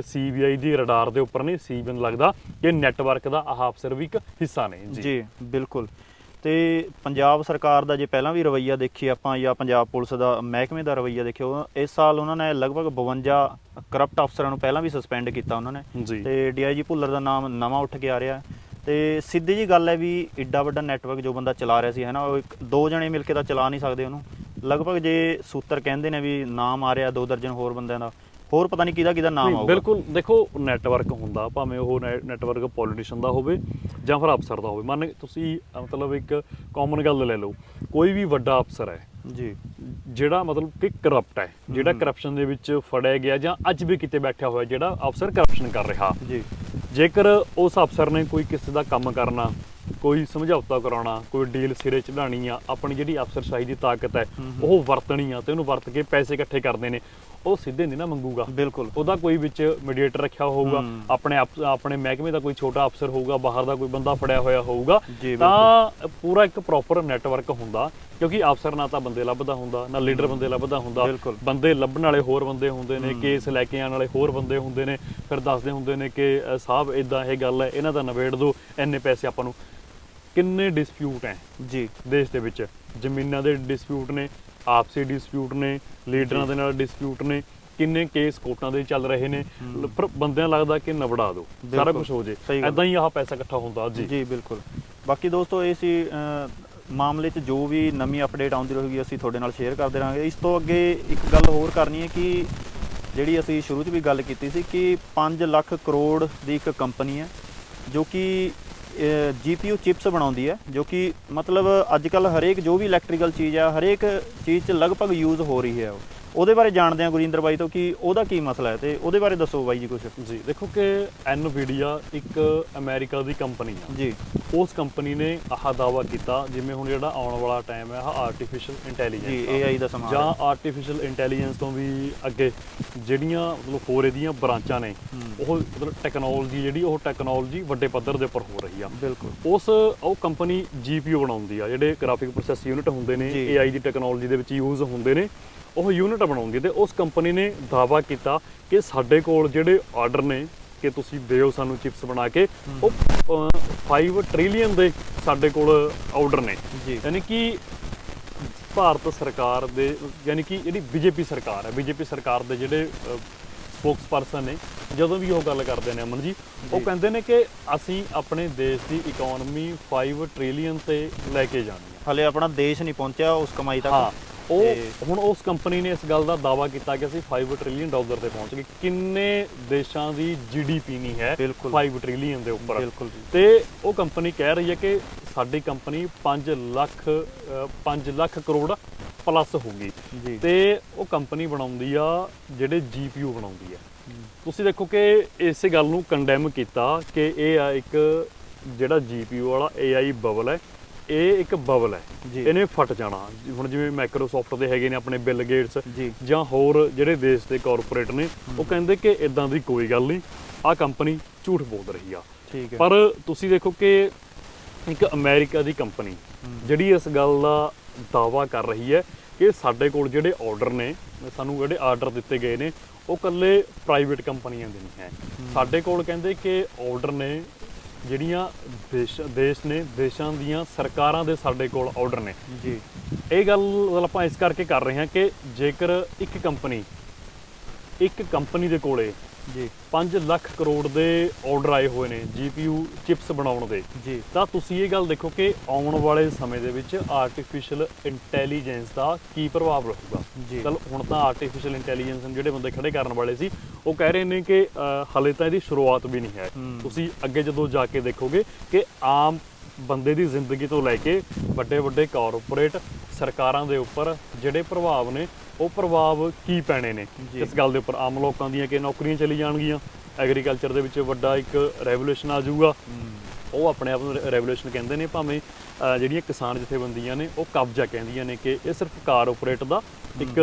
ਸੀਬੀਆਈ ਦੀ ਰਡਾਰ ਦੇ ਉੱਪਰ ਨੇ। ਸੀਬੀਆਈ ਨੂੰ ਲੱਗਦਾ ਕਿ ਨੈਟਵਰਕ ਦਾ ਆਹ ਅਫਸਰ ਵੀ ਇੱਕ ਹਿੱਸਾ ਨੇ। ਜੀ। ਬਿਲਕੁਲ। ਤੇ ਪੰਜਾਬ ਸਰਕਾਰ ਦਾ ਜੇ ਪਹਿਲਾਂ ਵੀ ਰਵੱਈਆ ਦੇਖੀ ਆਪਾਂ ਜਾਂ ਪੰਜਾਬ ਪੁਲਿਸ ਦਾ ਮਹਿਕਮੇ ਦਾ ਰਵੱਈਆ ਦੇਖਿਓ ਇਸ ਸਾਲ ਉਹਨਾਂ ਨੇ ਲਗਭਗ 52 ਕਰਪਟ ਅਫਸਰਾਂ ਨੂੰ ਪਹਿਲਾਂ ਵੀ ਸਸਪੈਂਡ ਕੀਤਾ ਉਹਨਾਂ ਨੇ। ਜੀ। ਤੇ ਡੀਆਈਜੀ ਭੁੱਲਰ ਦਾ ਨਾਮ ਨਵਾਂ ਉੱਠ ਕੇ ਆ ਰਿਹਾ। ਤੇ ਸਿੱਧੀ ਜੀ ਗੱਲ ਹੈ ਵੀ ਏਡਾ ਵੱਡਾ ਨੈਟਵਰਕ ਜੋ ਬੰਦਾ ਚਲਾ ਰਿਹਾ ਸੀ ਹੈ ਨਾ ਉਹ ਇੱਕ ਦੋ ਜਣੇ ਮਿਲ ਕੇ ਤਾਂ ਚਲਾ ਨਹੀਂ ਸਕਦੇ ਉਹਨੂੰ। ਲਗਭਗ ਜੇ ਸੂਤਰ ਕਹਿੰਦੇ ਨੇ ਵੀ ਨਾਮ ਆ ਰਿਹਾ ਦੋ ਦਰਜਨ ਹੋਰ ਬੰਦਿਆਂ ਦਾ ਹੋਰ ਪਤਾ ਨਹੀਂ ਕਿਹਦਾ ਕਿਹਦਾ ਨਾਮ ਆਊਗਾ। ਬਿਲਕੁਲ ਦੇਖੋ ਨੈਟਵਰਕ ਹੁੰਦਾ ਭਾਵੇਂ ਉਹ ਨੈਟਵਰਕ ਪੋਲੀਟੀਸ਼ੀਅਨ ਦਾ ਹੋਵੇ ਜਾਂ ਫਿਰ ਅਫਸਰ ਦਾ ਹੋਵੇ। ਮੰਨ ਤੁਸੀਂ ਮਤਲਬ ਇੱਕ ਕਾਮਨ ਗੱਲ ਲੈ ਲਓ ਕੋਈ ਵੀ ਵੱਡਾ ਅਫਸਰ ਹੈ ਜੀ। ਜਿਹੜਾ ਮਤਲਬ ਕਿ ਕਰਪਟ ਹੈ ਜਿਹੜਾ। ਕਰਪਸ਼ਨ ਦੇ ਵਿੱਚ ਫੜਿਆ ਗਿਆ ਜਾਂ ਅੱਜ ਵੀ ਕਿਤੇ ਬੈਠਾ ਹੋਇਆ ਜਿਹੜਾ ਅਫਸਰ ਕਰਪਸ਼ਨ ਕਰ ਰਿਹਾ। ਜੀ। ਜੇਕਰ ਉਸ ਅਫਸਰ ਨੇ ਕੋਈ ਕਿਸੇ ਦਾ ਕੰਮ ਕਰਨਾ ਕੋਈ ਸਮਝੌਤਾ ਕਰਾਉਣਾ ਕੋਈ ਡੀਲ ਸਿਰੇ ਚੜਾਣੀ ਆ ਆਪਣੀ ਜਿਹੜੀ ਅਫਸਰਸ਼ਾਹੀ ਦੀ ਤਾਕਤ ਹੈ। ਉਹ ਵਰਤਣੀ ਆ ਤੇ ਉਹਨੂੰ ਵਰਤ ਕੇ ਪੈਸੇ ਇਕੱਠੇ ਕਰਦੇ ਨੇ ਉਹ ਸਿੱਧੇ ਨਹੀਂ ਨਾ ਮੰਗੂਗਾ ਬਿਲਕੁਲ ਉਹਦਾ ਕੋਈ ਵਿੱਚ ਮੀਡੀਏਟਰ ਰੱਖਿਆ ਹੋਊਗਾ। ਆਪਣੇ ਆਪਣੇ ਮਹਿਕਮੇ ਦਾ ਕੋਈ ਛੋਟਾ ਅਫਸਰ ਹੋਊਗਾ ਬਾਹਰ ਦਾ ਕੋਈ ਬੰਦਾ ਫੜਿਆ ਹੋਇਆ ਹੋਊਗਾ ਤਾਂ ਪੂਰਾ ਇੱਕ ਪ੍ਰੋਪਰ ਨੈਟਵਰਕ ਹੁੰਦਾ ਕਿਉਂਕਿ ਅਫਸਰ ਨਾ ਤਾਂ ਬੰਦੇ ਲੱਭਦਾ ਹੁੰਦਾ ਨਾ ਲੀਡਰ ਬੰਦੇ ਲੱਭਦਾ ਹੁੰਦਾ। ਬੰਦੇ ਲੱਭਣ ਵਾਲੇ ਹੋਰ ਬੰਦੇ ਹੁੰਦੇ ਨੇ। ਕੇਸ ਲੈ ਕੇ ਆਉਣ ਵਾਲੇ ਹੋਰ ਬੰਦੇ ਹੁੰਦੇ ਨੇ ਫਿਰ ਦੱਸਦੇ ਹੁੰਦੇ ਨੇ ਕਿ ਸਾਹਿਬ ਇਦਾਂ ਇਹ ਗੱਲ ਹੈ ਇਹਨਾਂ ਦਾ ਨਿਬੇੜ ਦਿਓ ਇੰਨੇ ਪੈਸੇ ਆਪਾਂ ਨੂੰ ਕਿੰਨੇ ਡਿਸਪਿਊਟ ਹੈ? ਜੀ। ਦੇਸ਼ ਦੇ ਵਿੱਚ। ਜ਼ਮੀਨਾਂ ਦੇ ਡਿਸਪਿਊਟ ਨੇ ਆਪਸੀ ਡਿਸਪਿਊਟ ਨੇ ਲੀਡਰਾਂ ਦੇ ਨਾਲ ਡਿਸਪਿਊਟ ਨੇ ਕਿੰਨੇ ਕੇਸ ਕੋਰਟਾਂ ਦੇ ਚੱਲ ਰਹੇ ਨੇ। ਪਰ ਬੰਦਿਆਂ ਲੱਗਦਾ ਕਿ ਨਬੜਾ ਦਿਓ ਸਾਰਾ। ਕੁਝ ਹੋ ਜੇ। ਐਦਾਂ ਹੀ ਆਹ ਪੈਸਾ ਇਕੱਠਾ ਹੁੰਦਾ ਜੀ ਜੀ ਬਿਲਕੁਲ। ਬਾਕੀ ਦੋਸਤੋ ਇਹ ਸੀ ਮਾਮਲੇ 'ਚ ਜੋ ਵੀ ਨਵੀਂ ਅਪਡੇਟ ਆਉਂਦੀ ਰਹੇਗੀ ਅਸੀਂ ਤੁਹਾਡੇ ਨਾਲ ਸ਼ੇਅਰ ਕਰਦੇ ਰਹਾਂਗੇ ਇਸ ਤੋਂ ਅੱਗੇ ਇੱਕ ਗੱਲ ਹੋਰ ਕਰਨੀ ਹੈ ਕਿ ਜਿਹੜੀ ਅਸੀਂ ਸ਼ੁਰੂ 'ਚ ਵੀ ਗੱਲ ਕੀਤੀ ਸੀ ਕਿ 5 ਲੱਖ ਕਰੋੜ ਦੀ ਇੱਕ ਕੰਪਨੀ ਹੈ ਜੋ ਕਿ ਜੀਪੀਯੂ ਚਿਪਸ ਬਣਾਉਂਦੀ ਹੈ, ਜੋ ਕਿ ਮਤਲਬ ਅੱਜ ਕੱਲ ਹਰੇਕ ਜੋ ਵੀ ਇਲੈਕਟ੍ਰੀਕਲ ਚੀਜ਼ ਆ ਹਰੇਕ ਚੀਜ਼ 'ਚ ਲਗਭਗ ਯੂਜ਼ ਹੋ ਰਹੀ ਹੈ ਉਹ। ਉਹਦੇ ਬਾਰੇ ਜਾਣਦੇ ਹਾਂ ਗੁਰਿੰਦਰ ਬਾਈ ਤੋਂ ਕਿ ਉਹਦਾ ਕੀ ਮਸਲਾ ਹੈ ਤੇ ਉਹਦੇ ਬਾਰੇ ਦੱਸੋ ਬਾਈ ਜੀ ਕੁਝ ਜੀ ਦੇਖੋ ਕਿ ਐਨਵੀਡੀਆ ਇੱਕ ਅਮਰੀਕਾ ਦੀ ਕੰਪਨੀ ਆ। ਜੀ। ਉਸ ਕੰਪਨੀ ਨੇ ਆਹ ਦਾਵਾ ਕੀਤਾ ਜਿਵੇਂ ਹੁਣ ਜਿਹੜਾ ਆਉਣ ਵਾਲਾ ਟਾਈਮ ਹੈ ਆਹ ਆਰਟੀਫੀਸ਼ੀਅਲ ਜੀ ਇੰਟੈਲੀਜੈਂਸ AI ਦਾ ਸਮਾਨ ਜਾਂ। ਆਰਟੀਫੀਸ਼ੀਅਲ ਇੰਟੈਲੀਜੈਂਸ ਤੋਂ ਵੀ ਅੱਗੇ ਜਿਹੜੀਆਂ ਮਤਲਬ ਹੋਰ ਇਹਦੀਆਂ ਬ੍ਰਾਂਚਾਂ ਨੇ। ਉਹ ਮਤਲਬ ਟੈਕਨੋਲੋਜੀ ਜਿਹੜੀ ਉਹ ਟੈਕਨੋਲੋਜੀ ਵੱਡੇ ਪੱਧਰ ਦੇ ਉੱਪਰ ਹੋ ਰਹੀ ਆ। ਬਿਲਕੁਲ। ਉਸ ਉਹ ਕੰਪਨੀ GPU ਬਣਾਉਂਦੀ ਆ ਜਿਹੜੇ ਗ੍ਰਾਫਿਕ ਪ੍ਰੋਸੈਸ ਯੂਨਿਟ ਹੁੰਦੇ ਨੇ ਜੀ। AI ਦੀ ਟੈਕਨੋਲੋਜੀ ਦੇ ਵਿੱਚ ਯੂਜ਼ ਹੁੰਦੇ ਨੇ। ਉਹ ਯੂਨਿਟ ਬਣਾਉਂਦੀ ਤੇ ਉਸ ਕੰਪਨੀ ਨੇ ਦਾਅਵਾ ਕੀਤਾ ਕਿ ਸਾਡੇ ਕੋਲ ਜਿਹੜੇ ਆਰਡਰ ਨੇ ਕਿ ਤੁਸੀਂ ਦਿਓ ਸਾਨੂੰ ਚਿਪਸ ਬਣਾ ਕੇ ਉਹ 5 ਟ੍ਰਿਲੀਅਨ ਦੇ ਸਾਡੇ ਕੋਲ ਆਰਡਰ ਨੇ। ਯਾਨੀ ਕਿ ਭਾਰਤ ਸਰਕਾਰ ਦੇ ਯਾਨੀ ਕਿ ਜਿਹੜੀ ਬੀਜੇਪੀ ਸਰਕਾਰ ਹੈ ਬੀਜੇਪੀ ਸਰਕਾਰ ਦੇ ਜਿਹੜੇ ਸਪੋਕਸ ਪਰਸਨ ਨੇ ਜਦੋਂ ਵੀ ਉਹ ਗੱਲ ਕਰਦੇ ਨੇ ਅਮਨ ਜੀ ਉਹ। ਕਹਿੰਦੇ ਨੇ ਕਿ ਅਸੀਂ ਆਪਣੇ ਦੇਸ਼ ਦੀ ਇਕਨੋਮੀ 5 ਟ੍ਰਿਲੀਅਨ ਤੇ ਲੈ ਕੇ ਜਾਣੀ ਹੈ। ਹਲੇ ਆਪਣਾ ਦੇਸ਼ ਨਹੀਂ ਪਹੁੰਚਿਆ ਉਸ ਕਮਾਈ ਤੱਕ। ਉਹ ਹੁਣ ਉਸ ਕੰਪਨੀ ਨੇ ਇਸ ਗੱਲ ਦਾ ਦਾਵਾ ਕੀਤਾ ਕਿ ਅਸੀਂ 5 ਟ੍ਰਿਲੀਅਨ ਡਾਲਰ ਤੇ ਪਹੁੰਚ ਗਏ। ਕਿੰਨੇ ਦੇਸ਼ਾਂ ਦੀ ਜੀਡੀਪੀ ਨਹੀਂ ਹੈ ਬਿਲਕੁਲ। 5 ਟ੍ਰਿਲੀਅਨ ਦੇ ਉੱਪਰ। ਬਿਲਕੁਲ ਤੇ ਉਹ ਕੰਪਨੀ ਕਹਿ ਰਹੀ ਹੈ ਕਿ ਸਾਡੀ ਕੰਪਨੀ 5 ਲੱਖ 5 ਲੱਖ ਕਰੋੜ ਪਲੱਸ ਹੋਊਗੀ। ਤੇ ਉਹ ਕੰਪਨੀ ਬਣਾਉਂਦੀ ਆ ਜਿਹੜੇ ਜੀਪੀਯੂ ਬਣਾਉਂਦੀ ਆ। ਤੁਸੀਂ ਦੇਖੋ ਕਿ ਇਸੇ ਗੱਲ ਨੂੰ ਕੰਡੈਮ ਕੀਤਾ ਕਿ ਇਹ ਆ ਇੱਕ ਜਿਹੜਾ ਜੀਪੀਯੂ ਵਾਲਾ AI ਬਬਲ ਹੈ। ਇਹ ਇੱਕ ਬਬਲ ਹੈ। ਇਹਨੇ ਫਟ ਜਾਣਾ। ਹੁਣ ਜਿਵੇਂ ਮਾਈਕਰੋਸਾਫਟ ਦੇ ਹੈਗੇ ਨੇ ਆਪਣੇ ਬਿਲ ਗੇਟਸ ਜੀ। ਜਾਂ ਹੋਰ ਜਿਹੜੇ ਦੇਸ਼ ਦੇ ਕਾਰਪੋਰੇਟ ਨੇ ਉਹ ਕਹਿੰਦੇ ਕਿ ਇਦਾਂ ਦੀ ਕੋਈ ਗੱਲ ਨਹੀਂ ਆ ਕੰਪਨੀ ਝੂਠ ਬੋਲ ਰਹੀ ਆ। ਪਰ ਤੁਸੀਂ ਦੇਖੋ ਕਿ ਇੱਕ ਅਮਰੀਕਾ ਦੀ ਕੰਪਨੀ ਜਿਹੜੀ ਇਸ ਗੱਲ ਦਾ ਦਾਵਾ ਕਰ ਰਹੀ ਹੈ ਕਿ ਸਾਡੇ ਕੋਲ ਜਿਹੜੇ ਆਰਡਰ ਨੇ ਸਾਨੂੰ ਜਿਹੜੇ ਆਰਡਰ ਦਿੱਤੇ ਗਏ ਨੇ ਉਹ ਕੱਲੇ ਪ੍ਰਾਈਵੇਟ ਕੰਪਨੀਆਂ ਦੇ ਨਹੀਂ ਹੈ। ਸਾਡੇ ਕੋਲ ਕਹਿੰਦੇ ਕਿ ਆਰਡਰ ਨੇ ਜਿਹੜੀਆਂ ਦੇਸ਼ ਦੇਸ਼ ਨੇ ਦੇਸ਼ਾਂ ਦੀਆਂ ਸਰਕਾਰਾਂ ਦੇ ਸਾਡੇ ਕੋਲ ਆਰਡਰ ਨੇ। ਜੀ। ਇਹ ਗੱਲ ਆਪਾਂ ਇਸ ਕਰਕੇ ਕਰ ਰਹੇ ਹਾਂ ਕਿ ਜੇਕਰ ਇੱਕ ਕੰਪਨੀ ਇੱਕ ਕੰਪਨੀ ਦੇ ਕੋਲੇ ਜੀ। 5 ਲੱਖ ਕਰੋੜ ਦੇ ਆਰਡਰ ਆਏ ਹੋਏ ਨੇ ਜੀਪੀਯੂ ਚਿਪਸ ਬਣਾਉਣ ਦੇ। ਜੀ। ਤਾਂ ਤੁਸੀਂ ਇਹ ਗੱਲ ਦੇਖੋ ਕਿ ਆਉਣ ਵਾਲੇ ਸਮੇਂ ਦੇ ਵਿੱਚ ਆਰਟੀਫੀਸ਼ੀਅਲ ਇੰਟੈਲੀਜੈਂਸ ਦਾ ਕੀ ਪ੍ਰਭਾਵ ਰਹੂਗਾ। ਜੀ। ਚਲ ਹੁਣ ਤਾਂ ਆਰਟੀਫੀਸ਼ੀਅਲ ਇੰਟੈਲੀਜੈਂਸ ਜਿਹੜੇ ਬੰਦੇ ਖੜੇ ਕਰਨ ਵਾਲੇ ਸੀ ਉਹ ਕਹਿ ਰਹੇ ਨੇ ਕਿ ਹਲੇ ਤਾਂ ਇਹਦੀ ਸ਼ੁਰੂਆਤ ਵੀ ਨਹੀਂ ਹੂੰ। ਤੁਸੀਂ ਅੱਗੇ ਜਦੋਂ ਜਾ ਕੇ ਦੇਖੋਗੇ ਕਿ ਆਮ ਬੰਦੇ ਦੀ ਜ਼ਿੰਦਗੀ ਤੋਂ ਲੈ ਕੇ ਵੱਡੇ ਵੱਡੇ ਕਾਰਪੋਰੇਟ ਸਰਕਾਰਾਂ ਦੇ ਉੱਪਰ ਜਿਹੜੇ ਪ੍ਰਭਾਵ ਨੇ ਉਹ ਪ੍ਰਭਾਵ ਕੀ ਪੈਣੇ ਨੇ। ਇਸ ਗੱਲ ਦੇ ਉੱਪਰ ਆਮ ਲੋਕਾਂ ਦੀਆਂ ਕਿ ਨੌਕਰੀਆਂ ਚਲੀ ਜਾਣਗੀਆਂ। ਐਗਰੀਕਲਚਰ ਦੇ ਵਿੱਚ ਵੱਡਾ ਇੱਕ ਰੈਵੋਲੂਸ਼ਨ ਆ ਜਾਊਗਾ। ਉਹ ਆਪਣੇ ਆਪ ਨੂੰ ਰੈਵੋਲੂਸ਼ਨ ਕਹਿੰਦੇ ਨੇ ਭਾਵੇਂ ਜਿਹੜੀਆਂ ਕਿਸਾਨ ਜਥੇਬੰਦੀਆਂ ਨੇ ਉਹ ਕਬਜ਼ਾ ਕਹਿੰਦੀਆਂ ਨੇ ਕਿ ਇਹ ਸਿਰਫ ਕਾਰਪੋਰੇਟ ਦਾ ਇੱਕ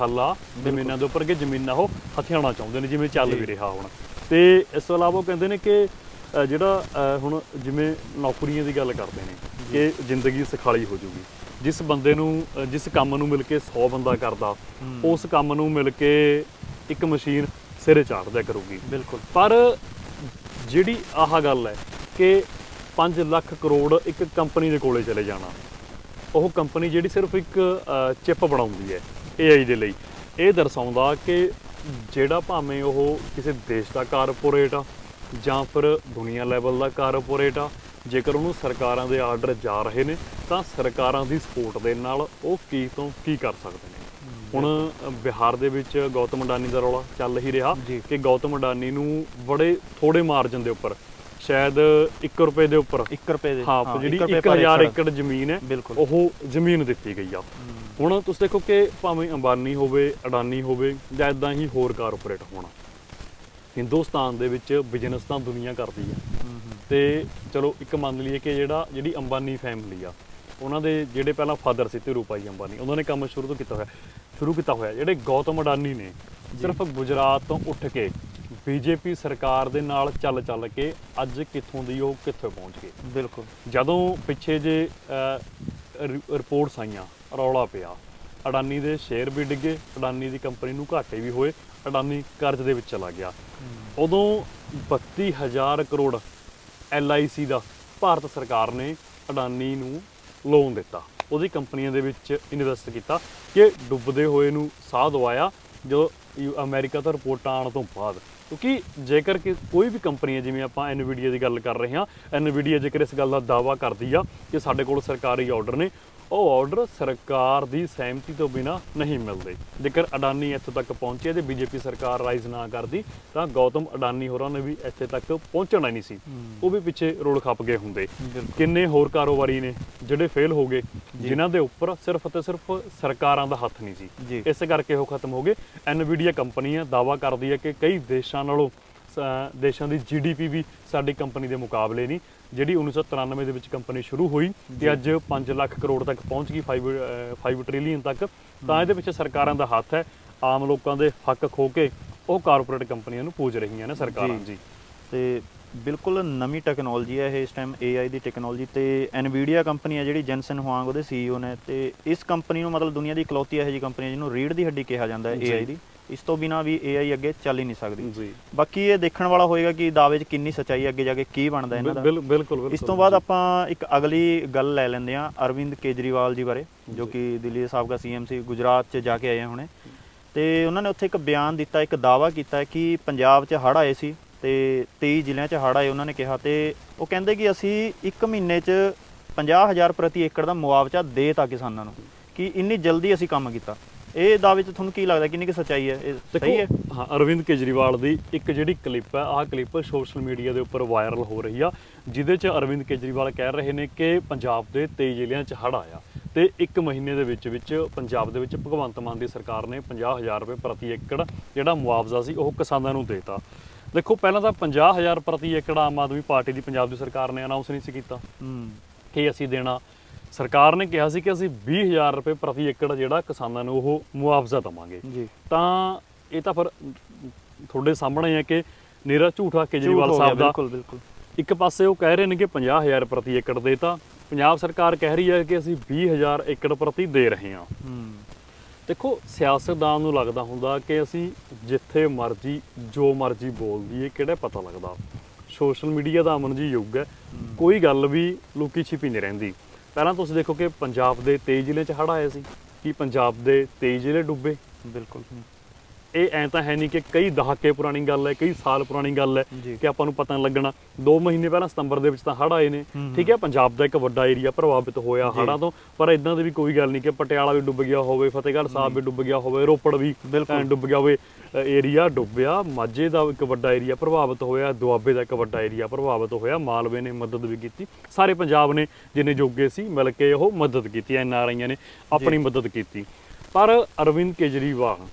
ਹੱਲਾ ਜ਼ਮੀਨਾਂ ਦੇ ਉੱਪਰ ਕਿ ਜ਼ਮੀਨਾਂ ਉਹ ਹਥਿਆਉਣਾ ਚਾਹੁੰਦੇ ਨੇ ਜਿਵੇਂ ਚੱਲ ਵੀ ਰਿਹਾ ਹੁਣ। ਤੇ ਇਸ ਤੋਂ ਇਲਾਵਾ ਉਹ ਕਹਿੰਦੇ ਨੇ ਕਿ ਜਿਹੜਾ ਹੁਣ ਜਿਵੇਂ ਨੌਕਰੀਆਂ ਦੀ ਗੱਲ ਕਰਦੇ ਨੇ ਕਿ ਜ਼ਿੰਦਗੀ ਸੁਖਾਲੀ ਹੋ ਜੂਗੀ ਜਿਸ ਬੰਦੇ ਨੂੰ ਜਿਸ ਕੰਮ ਨੂੰ ਮਿਲ ਕੇ 100 ਬੰਦਾ ਕਰਦਾ ਉਸ ਕੰਮ ਨੂੰ ਮਿਲ ਕੇ ਇੱਕ ਮਸ਼ੀਨ ਸਿਰੇ ਚਾੜ ਦਿਆ ਕਰੂਗੀ। ਬਿਲਕੁਲ। ਪਰ ਜਿਹੜੀ ਆਹ ਗੱਲ ਹੈ ਕਿ 5 ਲੱਖ ਕਰੋੜ ਇੱਕ ਕੰਪਨੀ ਦੇ ਕੋਲੇ ਚਲੇ ਜਾਣਾ ਉਹ ਕੰਪਨੀ ਜਿਹੜੀ ਸਿਰਫ ਇੱਕ ਚਿਪ ਬਣਾਉਂਦੀ ਹੈ AI ਦੇ ਲਈ ਇਹ ਦਰਸਾਉਂਦਾ ਕਿ ਜਿਹੜਾ ਭਾਵੇਂ ਉਹ ਕਿਸੇ ਦੇਸ਼ ਦਾ ਕਾਰਪੋਰੇਟ ਆ ਜਾਂ ਫਿਰ ਦੁਨੀਆ ਲੈਵਲ ਦਾ ਕਾਰਪੋਰੇਟ ਆ ਜੇਕਰ ਉਹਨੂੰ ਸਰਕਾਰਾਂ ਦੇ ਆਰਡਰ ਜਾ ਰਹੇ ਨੇ ਤਾਂ ਸਰਕਾਰਾਂ ਦੀ ਸਪੋਰਟ ਦੇ ਨਾਲ ਉਹ ਕੀ ਤੋਂ ਕੀ ਕਰ ਸਕਦੇ ਨੇ? ਹੁਣ ਬਿਹਾਰ ਦੇ ਵਿੱਚ ਗੌਤਮ ਅਡਾਨੀ ਦਾ ਰੌਲਾ ਚੱਲ ਹੀ ਰਿਹਾ। ਕਿ ਗੌਤਮ ਅਡਾਨੀ ਨੂੰ ਬੜੇ ਥੋੜੇ ਮਾਰਜਨ ਦੇ ਉੱਪਰ ਸ਼ਾਇਦ 1 ਰੁਪਏ ਦੇ ਉੱਪਰ। 1 ਰੁਪਏ ਦੇ ਹਾਂ ਜਿਹੜੀ ਰੁਪਏ ਪਰ 1000 ਏਕੜ। ਜ਼ਮੀਨ ਹੈ। ਉਹ ਜ਼ਮੀਨ ਦਿੱਤੀ ਗਈ ਆ। ਹੁਣ ਤੁਸੀਂ ਦੇਖੋ ਕਿ ਭਾਵੇਂ ਅੰਬਾਨੀ ਹੋਵੇ ਅਡਾਨੀ ਹੋਵੇ ਜਾਂ ਇਦਾਂ ਹੀ ਹੋਰ ਕਾਰਪੋਰੇਟ ਹੋਣ। ਹਿੰਦੁਸਤਾਨ ਦੇ ਵਿੱਚ ਬਿਜ਼ਨਸ ਤਾਂ ਦੁਨੀਆ ਕਰਦੀ ਹੈ ਤੇ ਚਲੋ ਇੱਕ ਮੰਨ ਲਈਏ ਕਿ ਜਿਹੜਾ ਜਿਹੜੀ ਅੰਬਾਨੀ ਫੈਮਿਲੀ ਆ ਉਹਨਾਂ ਦੇ ਜਿਹੜੇ ਪਹਿਲਾਂ ਫਾਦਰ ਸੀ ਧੀਰੂ ਭਾਈ ਅੰਬਾਨੀ ਉਹਨਾਂ ਨੇ ਕੰਮ ਸ਼ੁਰੂ ਤੋਂ ਕੀਤਾ ਹੋਇਆ ਸ਼ੁਰੂ ਕੀਤਾ ਹੋਇਆ ਜਿਹੜੇ ਗੌਤਮ ਅਡਾਨੀ ਨੇ ਸਿਰਫ ਗੁਜਰਾਤ ਤੋਂ ਉੱਠ ਕੇ ਬੀਜੇਪੀ ਸਰਕਾਰ ਦੇ ਨਾਲ ਚੱਲ ਚੱਲ ਕੇ ਅੱਜ ਕਿੱਥੋਂ ਦੀ ਉਹ ਕਿੱਥੇ ਪਹੁੰਚ ਗਏ। ਬਿਲਕੁਲ। ਜਦੋਂ ਪਿੱਛੇ ਜੇ ਰਿਪੋਰਟਸ ਆਈਆਂ ਰੌਲਾ ਪਿਆ ਅਡਾਨੀ ਦੇ ਸ਼ੇਅਰ ਵੀ ਡਿੱਗੇ ਅਡਾਨੀ ਦੀ ਕੰਪਨੀ ਨੂੰ ਘਾਟੇ ਵੀ ਹੋਏ ਅਡਾਨੀ ਕਰਜ਼ ਦੇ ਵਿੱਚ ਚਲਾ ਗਿਆ। ਉਦੋਂ 32000 ਕਰੋੜ LIC ਦਾ ਭਾਰਤ ਸਰਕਾਰ ਨੇ ਅਡਾਨੀ ਨੂੰ ਲੋਨ ਦਿੱਤਾ। ਉਹਦੀ ਕੰਪਨੀਆਂ ਦੇ ਵਿੱਚ ਇਨਵੈਸਟ ਕੀਤਾ ਕਿ ਡੁੱਬਦੇ ਹੋਏ ਨੂੰ ਸਾਹ ਦਵਾਇਆ ਜਦੋਂ ਯੂ- ਅਮਰੀਕਾ ਤੋਂ ਰਿਪੋਰਟਾਂ ਆਉਣ ਤੋਂ ਬਾਅਦ। ਕਿਉਂਕਿ ਜੇਕਰ ਕਿ ਕੋਈ ਵੀ ਕੰਪਨੀ ਹੈ, ਜਿਵੇਂ ਆਪਾਂ ਐਨਵੀਡੀਆ ਦੀ ਗੱਲ ਕਰ ਰਹੇ ਹਾਂ ਐਨਵੀਡੀਆ ਜੇਕਰ ਇਸ ਗੱਲ ਦਾ ਦਾਵਾ ਕਰਦੀ ਆ ਕਿ ਸਾਡੇ ਕੋਲ ਸਰਕਾਰੀ ਆਰਡਰ ਨੇ ਉਹ ਆਰਡਰ ਸਰਕਾਰ ਦੀ ਸਹਿਮਤੀ ਤੋਂ ਬਿਨਾ ਨਹੀਂ ਮਿਲਦੇ। ਜੇਕਰ ਅਡਾਨੀ ਇੱਥੇ ਤੱਕ ਪਹੁੰਚੇ ਤੇ ਬੀਜੇਪੀ ਸਰਕਾਰ ਰਾਈਜ਼ ਨਾ ਕਰਦੀ ਤਾਂ ਗੌਤਮ ਅਡਾਨੀ ਹੋਰਾਂ ਨੇ ਵੀ ਇੱਥੇ ਤੱਕ ਪਹੁੰਚਣਾ ਹੀ ਨਹੀਂ ਸੀ। ਉਹ ਵੀ ਪਿੱਛੇ ਰੋਲ ਖੱਪ ਗਏ ਹੁੰਦੇ। ਕਿੰਨੇ ਹੋਰ ਕਾਰੋਬਾਰੀ ਨੇ ਜਿਹੜੇ ਫੇਲ ਹੋ ਗਏ ਜਿਨ੍ਹਾਂ ਦੇ ਉੱਪਰ ਸਿਰਫ ਤੇ ਸਿਰਫ ਸਰਕਾਰਾਂ ਦਾ ਹੱਥ ਨਹੀਂ। ਸੀ। ਇਸੇ ਕਰਕੇ ਉਹ ਖਤਮ ਹੋ ਗਏ। ਐਨਵੀਡੀਆ ਕੰਪਨੀ ਆ ਦਾਵਾ ਕਰਦੀ ਹੈ ਕਿ ਕਈ ਦੇਸ਼ਾਂ ਨਾਲੋਂ ਦੇਸ਼ਾਂ ਦੀ ਜੀਡੀਪੀ ਵੀ ਸਾਡੀ ਕੰਪਨੀ ਦੇ ਮੁਕਾਬਲੇ ਨਹੀਂ। ਜਿਹੜੀ 1993 ਦੇ ਵਿੱਚ ਕੰਪਨੀ ਸ਼ੁਰੂ ਹੋਈ ਤੇ ਅੱਜ 5 ਲੱਖ ਕਰੋੜ ਤੱਕ ਪਹੁੰਚ ਗਈ 5 5 ਟ੍ਰਿਲੀਅਨ ਤੱਕ। ਤਾਂ ਇਹਦੇ ਵਿੱਚ ਸਰਕਾਰਾਂ ਦਾ ਹੱਥ ਹੈ। ਆਮ ਲੋਕਾਂ ਦੇ ਹੱਕ ਖੋ ਕੇ ਉਹ ਕਾਰਪੋਰੇਟ ਕੰਪਨੀਆਂ ਨੂੰ ਪੂਜ ਰਹੀਆਂ ਨੇ ਸਰਕਾਰਾਂ। ਜੀ। ਤੇ ਬਿਲਕੁਲ ਨਵੀਂ ਟੈਕਨੋਲੋਜੀ ਹੈ ਇਹ ਇਸ ਟਾਈਮ AI ਦੀ ਟੈਕਨੋਲੋਜੀ ਤੇ Nvidia ਕੰਪਨੀ ਹੈ ਜਿਹੜੀ ਜੈਨਸਨ ਹੁਆਂਗ ਉਹਦੇ CEO ਨੇ ਤੇ ਇਸ ਕੰਪਨੀ ਨੂੰ ਮਤਲਬ ਦੁਨੀਆ ਦੀ ਇਕਲੌਤੀ ਇਹੋ ਜਿਹੀ ਕੰਪਨੀ ਹੈ ਜਿਹਨੂੰ ਰੀੜ ਦੀ ਹੱਡੀ ਕਿਹਾ ਜਾਂਦਾ ਹੈ। AI ਦੀ। ਇਸ ਤੋਂ ਬਿਨਾ ਵੀ AI ਅੱਗੇ ਚੱਲ ਹੀ ਨਹੀਂ ਸਕਦੀ। ਜੀ। ਬਾਕੀ ਇਹ ਦੇਖਣ ਵਾਲਾ ਹੋਏਗਾ ਕਿ ਦਾਅਵੇ 'ਚ ਕਿੰਨੀ ਸੱਚਾਈ ਅੱਗੇ ਜਾ ਕੇ ਕੀ ਬਣਦਾ ਇਹਨਾਂ ਦਾ। ਬਿਲ- ਬਿਲਕੁਲ ਬਿਲਕੁਲ ਇਸ ਤੋਂ ਬਾਅਦ ਆਪਾਂ ਇੱਕ ਅਗਲੀ ਗੱਲ ਲੈ ਲੈਂਦੇ ਹਾਂ ਅਰਵਿੰਦ ਕੇਜਰੀਵਾਲ ਜੀ ਬਾਰੇ ਜੋ ਕਿ ਦਿੱਲੀ ਦੇ ਸਾਬਕਾ ਸੀਐਮ ਸੀ ਗੁਜਰਾਤ 'ਚ ਜਾ ਕੇ ਆਏ ਆ ਹੁਣੇ। ਤੇ ਉਹਨਾਂ ਨੇ ਉੱਥੇ ਇੱਕ ਬਿਆਨ ਦਿੱਤਾ ਇੱਕ ਦਾਅਵਾ ਕੀਤਾ ਕਿ ਪੰਜਾਬ 'ਚ ਹੜ੍ਹ ਆਏ ਸੀ ਤੇ 23 ਜ਼ਿਲ੍ਹਿਆਂ 'ਚ ਹੜ੍ਹ ਆਏ ਉਹਨਾਂ ਨੇ ਕਿਹਾ ਤੇ ਉਹ ਕਹਿੰਦੇ ਕਿ ਅਸੀਂ ਇੱਕ ਮਹੀਨੇ 'ਚ 50000 ਪ੍ਰਤੀ ਏਕੜ ਦਾ ਮੁਆਵਜ਼ਾ ਦੇਤਾ ਕਿਸਾਨਾਂ ਨੂੰ ਕਿ ਇੰਨੀ ਜਲਦੀ ਅਸੀਂ ਕੰਮ ਕੀਤਾ। ਇਹ ਦਾਅਵੇ 'ਚ ਤੁਹਾਨੂੰ ਕੀ ਲੱਗਦਾ ਕਿੰਨੀ ਕਿ ਸੱਚਾਈ ਹੈ? ਇਹ ਸਹੀ ਹੈ? ਦੇਖੋ ਹਾਂ ਅਰਵਿੰਦ ਕੇਜਰੀਵਾਲ ਦੀ ਇੱਕ ਜਿਹੜੀ ਕਲਿੱਪ ਹੈ ਆਹ ਕਲਿੱਪ ਸੋਸ਼ਲ ਮੀਡੀਆ ਦੇ ਉੱਪਰ ਵਾਇਰਲ ਹੋ ਰਹੀ ਆ ਜਿਹਦੇ 'ਚ ਅਰਵਿੰਦ ਕੇਜਰੀਵਾਲ ਕਹਿ ਰਹੇ ਨੇ ਕਿ ਪੰਜਾਬ ਦੇ 23 ਜ਼ਿਲ੍ਹਿਆਂ 'ਚ ਹੜ੍ਹ ਆਇਆ ਤੇ ਇੱਕ ਮਹੀਨੇ ਦੇ ਵਿੱਚ ਵਿੱਚ ਪੰਜਾਬ ਦੇ ਵਿੱਚ ਭਗਵੰਤ ਮਾਨ ਦੀ ਸਰਕਾਰ ਨੇ 50000 ਰੁਪਏ ਪ੍ਰਤੀ ਏਕੜ ਜਿਹੜਾ ਮੁਆਵਜ਼ਾ ਸੀ ਉਹ ਕਿਸਾਨਾਂ ਨੂੰ ਦੇਤਾ। ਦੇਖੋ ਪਹਿਲਾਂ ਤਾਂ 50000 ਪ੍ਰਤੀ ਏਕੜ ਆਮ ਆਦਮੀ ਪਾਰਟੀ ਦੀ ਪੰਜਾਬ ਦੀ ਸਰਕਾਰ ਨੇ ਅਨਾਉਂਸ ਨਹੀਂ ਸੀ ਕੀਤਾ। ਹੂੰ। ਕਿ ਅਸੀਂ ਦੇਣਾ? ਸਰਕਾਰ ਨੇ ਕਿਹਾ ਸੀ ਕਿ ਅਸੀਂ 20000 ਰੁਪਏ ਪ੍ਰਤੀ ਏਕੜ ਜਿਹੜਾ ਕਿਸਾਨਾਂ ਨੂੰ ਉਹ ਮੁਆਵਜ਼ਾ ਦਵਾਂਗੇ। ਜੀ। ਤਾਂ ਇਹ ਤਾਂ ਫਿਰ ਤੁਹਾਡੇ ਸਾਹਮਣੇ ਹੈ ਕਿ ਨਿਰਾ ਝੂਠਾ ਕੇਜਰੀਵਾਲ ਸਾਹਿਬ ਦਾ। ਬਿਲਕੁਲ ਬਿਲਕੁਲ। ਇੱਕ ਪਾਸੇ ਉਹ ਕਹਿ ਰਹੇ ਨੇ ਕਿ 50000 ਪ੍ਰਤੀ ਏਕੜ ਦੇਤਾ ਪੰਜਾਬ ਸਰਕਾਰ ਕਹਿ ਰਹੀ ਹੈ ਕਿ ਅਸੀਂ 20000 ਏਕੜ ਪ੍ਰਤੀ ਦੇ ਰਹੇ ਹਾਂ। ਹੂੰ। ਦੇਖੋ ਸਿਆਸਤਦਾਨ ਨੂੰ ਲੱਗਦਾ ਹੁੰਦਾ ਕਿ ਅਸੀਂ ਜਿੱਥੇ ਮਰਜ਼ੀ ਜੋ ਮਰਜ਼ੀ ਬੋਲ ਦਈਏ ਕਿਹੜਾ ਪਤਾ ਲੱਗਦਾ। ਸੋਸ਼ਲ ਮੀਡੀਆ ਦਾ ਅਮਨ ਜੀ ਯੁੱਗ ਹੈ। ਕੋਈ ਗੱਲ ਵੀ ਲੁਕੀ ਛਿਪੀ ਨਹੀਂ ਰਹਿੰਦੀ। ਪਹਿਲਾਂ ਤੁਸੀਂ ਦੇਖੋ ਕਿ ਪੰਜਾਬ ਦੇ 23 ਜ਼ਿਲ੍ਹੇ 'ਚ ਹੜ੍ਹ ਆਏ ਸੀ। ਕੀ ਪੰਜਾਬ ਦੇ 23 ਜ਼ਿਲ੍ਹੇ ਡੁੱਬੇ? ਬਿਲਕੁਲ। ਇਹ ਐਂ ਤਾਂ ਹੈ ਨਹੀਂ ਕਿ ਕਈ ਦਹਾਕੇ ਪੁਰਾਣੀ ਗੱਲ ਹੈ ਕਈ ਸਾਲ ਪੁਰਾਣੀ ਗੱਲ ਹੈ। ਕਿ ਆਪਾਂ ਨੂੰ ਪਤਾ ਲੱਗਣਾ। 2 ਮਹੀਨੇ ਪਹਿਲਾਂ ਸਤੰਬਰ ਦੇ ਵਿੱਚ ਤਾਂ ਹੜ੍ਹ ਆਏ ਨੇ। ਠੀਕ ਹੈ? ਪੰਜਾਬ ਦਾ ਇੱਕ ਵੱਡਾ ਏਰੀਆ ਪ੍ਰਭਾਵਿਤ ਹੋਇਆ। ਹੜ੍ਹਾਂ ਤੋਂ ਪਰ ਇਦਾਂ ਦੀ ਵੀ ਕੋਈ ਗੱਲ ਨਹੀਂ ਕਿ ਪਟਿਆਲਾ ਵੀ ਡੁੱਬ ਗਿਆ ਹੋਵੇ ਫਤਿਹਗੜ੍ਹ ਸਾਹਿਬ ਵੀ ਡੁੱਬ ਗਿਆ ਹੋਵੇ ਰੋਪੜ ਵੀ ਡੁੱਬ ਗਿਆ ਹੋਵੇ ਏਰੀਆ ਡੁੱਬਿਆ। ਮਾਝੇ ਦਾ ਇੱਕ ਵੱਡਾ ਏਰੀਆ ਪ੍ਰਭਾਵਿਤ ਹੋਇਆ ਦੁਆਬੇ ਦਾ ਇੱਕ ਵੱਡਾ ਏਰੀਆ ਪ੍ਰਭਾਵਿਤ ਹੋਇਆ ਮਾਲਵੇ ਨੇ ਮਦਦ ਵੀ ਕੀਤੀ। ਸਾਰੇ ਪੰਜਾਬ ਨੇ ਜਿੰਨੇ ਜੋਗੇ ਸੀ ਮਿਲ ਕੇ ਉਹ ਮਦਦ ਕੀਤੀ ਐਨ ਆਰ ਆਈਆਂ ਨੇ ਆਪਣੀ ਮਦਦ ਕੀਤੀ। ਪਰ ਅਰਵਿੰਦ ਕੇਜਰੀਵਾਲ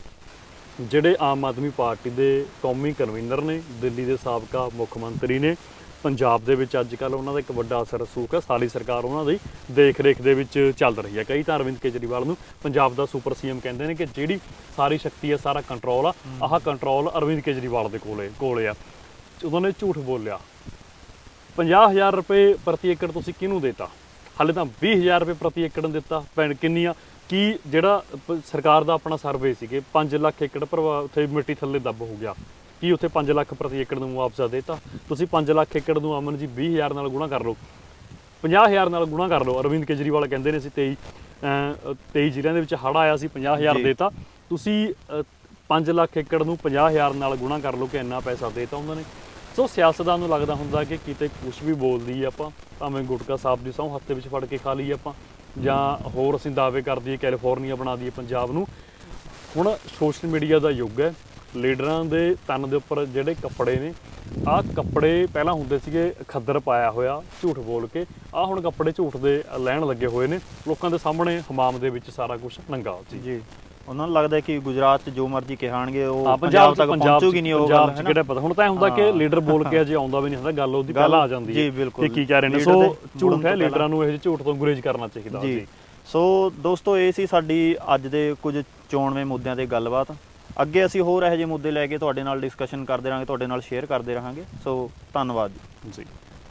ਜਿਹੜੇ ਆਮ ਆਦਮੀ ਪਾਰਟੀ ਦੇ ਕੌਮੀ ਕਨਵੀਨਰ ਨੇ, ਦਿੱਲੀ ਦੇ ਸਾਬਕਾ ਮੁੱਖ ਮੰਤਰੀ ਨੇ, ਪੰਜਾਬ ਦੇ ਵਿੱਚ ਅੱਜ ਕੱਲ ਉਹਨਾਂ ਦਾ ਇੱਕ ਵੱਡਾ ਅਸਰ ਰਸੂਖ ਹੈ। ਸਾਰੀ ਸਰਕਾਰ ਉਹਨਾਂ ਦੀ ਦੇਖ ਰੇਖ ਦੇ ਵਿੱਚ ਚੱਲ ਰਹੀ ਹੈ। ਕਈ ਤਾਂ ਅਰਵਿੰਦ ਕੇਜਰੀਵਾਲ ਨੂੰ ਪੰਜਾਬ ਦਾ ਸੁਪਰ ਸੀਐਮ ਕਹਿੰਦੇ ਨੇ ਕਿ ਜਿਹੜੀ ਸਾਰੀ ਸ਼ਕਤੀ ਹੈ, ਸਾਰਾ ਕੰਟਰੋਲ ਆ, ਆਹ ਕੰਟਰੋਲ ਅਰਵਿੰਦ ਕੇਜਰੀਵਾਲ ਦੇ ਕੋਲੇ ਕੋਲੇ ਆ। ਉਹਨਾਂ ਨੇ ਝੂਠ ਬੋਲਿਆ। 50000 ਰੁਪਏ ਪ੍ਰਤੀ ਏਕੜ ਤੁਸੀਂ ਕਿਹਨੂੰ ਦਿੱਤਾ? ਹਾਲੇ ਤਾਂ 20000 ਰੁਪਏ ਪ੍ਰਤੀ ਏਕੜ ਨੂੰ ਦਿੱਤਾ। ਕਿੰਨੀ ਆ ਕੀ ਜਿਹੜਾ ਪ- ਸਰਕਾਰ ਦਾ ਆਪਣਾ ਸਰਵੇ ਸੀਗੇ 5 ਲੱਖ ਏਕੜ ਪ੍ਰਭਾ ਉੱਥੇ ਮਿੱਟੀ ਥੱਲੇ ਦੱਬ ਹੋ ਗਿਆ। ਕੀ ਉੱਥੇ 5 ਲੱਖ ਪ੍ਰਤੀ ਏਕੜ ਨੂੰ ਮੁਆਵਜ਼ਾ ਦੇਤਾ? ਤੁਸੀਂ 5 ਲੱਖ ਏਕੜ ਨੂੰ ਅਮਨ ਜੀ 20000 ਨਾਲ ਗੁਣਾ ਕਰ ਲਓ। 50000 ਨਾਲ ਗੁਣਾ ਕਰ ਲਓ। ਅਰਵਿੰਦ ਕੇਜਰੀਵਾਲ ਕਹਿੰਦੇ ਨੇ ਅਸੀਂ 23 ਅਹ, 23 ਜ਼ਿਲ੍ਹਿਆਂ ਦੇ ਵਿੱਚ ਹੜ੍ਹ ਆਇਆ ਸੀ 50000 ਜੀ। ਦੇਤਾ। ਤੁਸੀਂ 5 ਲੱਖ ਏਕੜ ਨੂੰ 50000 ਨਾਲ ਗੁਣਾ ਕਰ ਲਓ ਕਿ ਇੰਨਾ ਪੈਸਾ ਦੇਤਾ ਉਹਨਾਂ ਨੇ। ਸੋ ਸਿਆਸਤਦਾਨ ਨੂੰ ਲੱਗਦਾ ਹੁੰਦਾ ਕਿ ਕਿਤੇ ਕੁਝ ਵੀ ਬੋਲਦੀ ਆਪਾਂ ਭਾਵੇਂ ਗੁਟਕਾ ਸਾਹਿਬ ਦੀ ਸਹੁੰ ਹੱਥ ਦੇ ਵਿੱਚ ਫੜ ਕੇ ਖਾ ਲਈ ਆਪਾਂ। ਜਾਂ ਹੋਰ ਅਸੀਂ ਦਾਅਵੇ ਕਰ ਦਈਏ ਕੈਲੀਫੋਰਨੀਆ ਬਣਾ ਦਈਏ ਪੰਜਾਬ ਨੂੰ। ਹੁਣ ਸੋਸ਼ਲ ਮੀਡੀਆ ਦਾ ਯੁੱਗ ਹੈ। ਲੀਡਰਾਂ ਦੇ ਤਨ ਦੇ ਉੱਪਰ ਜਿਹੜੇ ਕੱਪੜੇ ਨੇ ਆਹ ਕੱਪੜੇ ਪਹਿਲਾਂ ਹੁੰਦੇ ਸੀਗੇ ਖੱਦਰ ਪਾਇਆ ਹੋਇਆ, ਝੂਠ ਬੋਲ ਕੇ। ਆਹ ਹੁਣ ਕੱਪੜੇ ਝੂਠ ਦੇ ਲੈਣ ਲੱਗੇ ਹੋਏ ਨੇ। ਲੋਕਾਂ ਦੇ ਸਾਹਮਣੇ ਹਮਾਮ ਦੇ ਵਿੱਚ ਸਾਰਾ ਕੁਝ ਨੰਗਾ ਸੀ ਜੀ। ਉਹਨਾਂ ਨੂੰ ਲੱਗਦਾ ਕਿ ਗੁਜਰਾਤ 'ਚ ਜੋ ਮਰਜ਼ੀ ਕਿਹਾਣਗੇ ਉਹ ਪੰਜਾਬ ਤੱਕ ਪਹੁੰਚੂਗੀ ਨਹੀਂ ਉਹ ਪੰਜਾਬ ਗੱਲ ਕਿਹੜਾ ਪਤਾ? ਹੁਣ ਤਾਂ ਹੁੰਦਾ ਕਿ। ਲੀਡਰ ਬੋਲ ਕੇ ਅਜੇ ਆਉਂਦਾ ਵੀ ਨਹੀਂ ਹੁੰਦਾ ਗੱਲ ਉਹਦੀ ਪਹਿਲਾਂ ਆ ਜਾਂਦੀ ਹੈ। ਜੀ, ਬਿਲਕੁਲ। ਕਿ ਕੀ ਕਹਿ ਰਹੇ ਨੇ? ਸੋ ਝੂਠ ਹੈ ਲੀਡਰਾਂ। ਨੂੰ ਇਹ ਜਿਹੇ ਝੂਠ ਤੋਂ ਗੁਰੇਜ਼ ਕਰਨਾ ਚਾਹੀਦਾ ਜੀ। ਸੋ ਦੋਸਤੋ ਇਹ ਸੀ ਸਾਡੀ ਅੱਜ ਦੇ ਕੁਝ ਚੋਣਵੇਂ ਮੁੱਦਿਆਂ ਤੇ ਗੱਲਬਾਤ। ਅੱਗੇ ਅਸੀਂ ਹੋਰ ਇਹੋ ਜਿਹੇ ਮੁੱਦੇ ਲੈ ਕੇ ਤੁਹਾਡੇ ਨਾਲ ਡਿਸਕਸ਼ਨ ਕਰਦੇ ਰਹਾਂਗੇ ਤੁਹਾਡੇ ਨਾਲ ਸ਼ੇਅਰ ਕਰਦੇ ਰਹਾਂਗੇ। ਸੋ ਧੰਨਵਾਦ ਜੀ। ਜੀ।